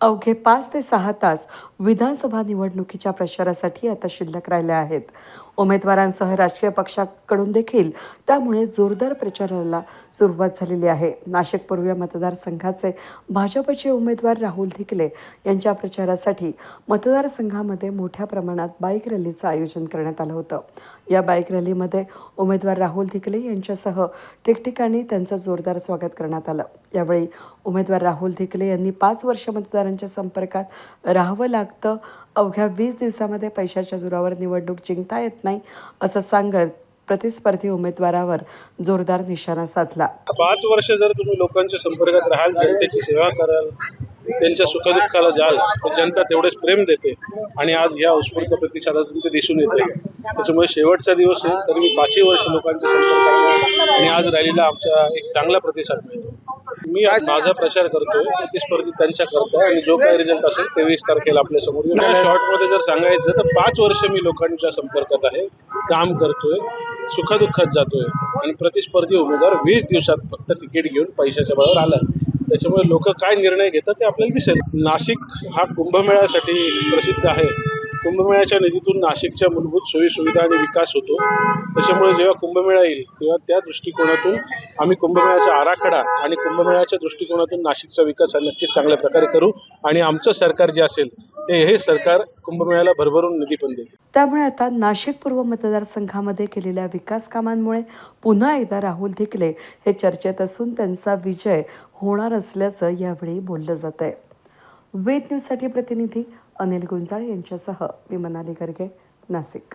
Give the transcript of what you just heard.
अवघे पाच ते सहा तास विधानसभा निवडणुकीच्या प्रचारासाठी आता शिल्लक राहिले आहेत. उमेदवारांसह राजकीय पक्षाकडून देखील त्यामुळे जोरदार प्रचाराला सुरुवात झालेली आहे. नाशिक पूर्व मतदारसंघाचे भाजपचे उमेदवार राहुल धिकले यांच्या प्रचारासाठी मतदारसंघामध्ये मोठ्या प्रमाणात बाईक रॅलीचं आयोजन करण्यात आलं होतं. या बाईक रॅलीमध्ये उमेदवार राहुल धिकले यांच्यासह ठिकठिकाणी त्यांचं जोरदार स्वागत करण्यात आलं. यावेळी उमेदवार राहुल धिकले यांनी पाच वर्ष मतदारांच्या संपर्कात राहावं लागतं अवघ्या वीस दिवसामध्ये पैशाच्या जोरावर निवडणूक जिंकता येत नाही असं सांगत प्रतिस्पर्धी उमेदवारावर जोरदार निशाणा साधला. पाच वर्ष जर तुम्ही लोकांच्या संपर्कात राहाल जनतेची सेवा कराल त्यांच्या सुखदुःखाला जाल तर जनता तेवढेच प्रेम देते आणि आज या उत्स्फूर्त प्रतिसादातून ते दिसून येते. त्याच्यामुळे शेवटचा दिवस आहे तरी मी पाचही वर्ष लोकांच्या संपर्कात आणि आज रॅलीला आमचा एक चांगला प्रतिसाद मिळतो मी आज माझा प्रचार करतोय प्रतिस्पर्धी त्यांच्या करताय आणि जो काही रिझल्ट असेल तेवीस तारखेला आपल्यासमोर शॉर्टमध्ये जर सांगायचं तर पाच वर्ष मी लोकांच्या संपर्कात आहे काम करतोय सुखदुःखात जातोय. आणि प्रतिस्पर्धी उमेदवार वीस दिवसात फक्त तिकीट घेऊन पैशाच्या बळावर आला त्याच्यामुळे लोक काय निर्णय घेतात ते आपल्याला दिसेल. नाशिक हा कुंभमेळ्यासाठी प्रसिद्ध आहे. कुंभमेळ्याच्या निधीतून नाशिकच्या मूलभूत सोयीसुविधा आणि विकास होतो. त्याच्यामुळे जेव्हा कुंभमेळा येईल तेव्हा त्या दृष्टिकोनातून आम्ही कुंभमेळ्याचा आराखडा आणि कुंभमेळ्याच्या दृष्टिकोनातून नाशिकचा विकास हा नक्कीच चांगल्या प्रकारे करू आणि आमचं सरकार जे असेल ते हे सरकार कुंभमेळ्याला भरभरून निधी पण देईल. त्यामुळे आता नाशिक पूर्व मतदारसंघामध्ये केलेल्या विकास कामांमुळे पुन्हा एकदा राहुल धिकले हे चर्चेत असून त्यांचा विजय होणार असल्याचं यावेळी बोललं जात आहे वेद न्यूजसाठी प्रतिनिधी अनिल गुंजाळ यांच्यासह मी मनाली गर्गे नाशिक.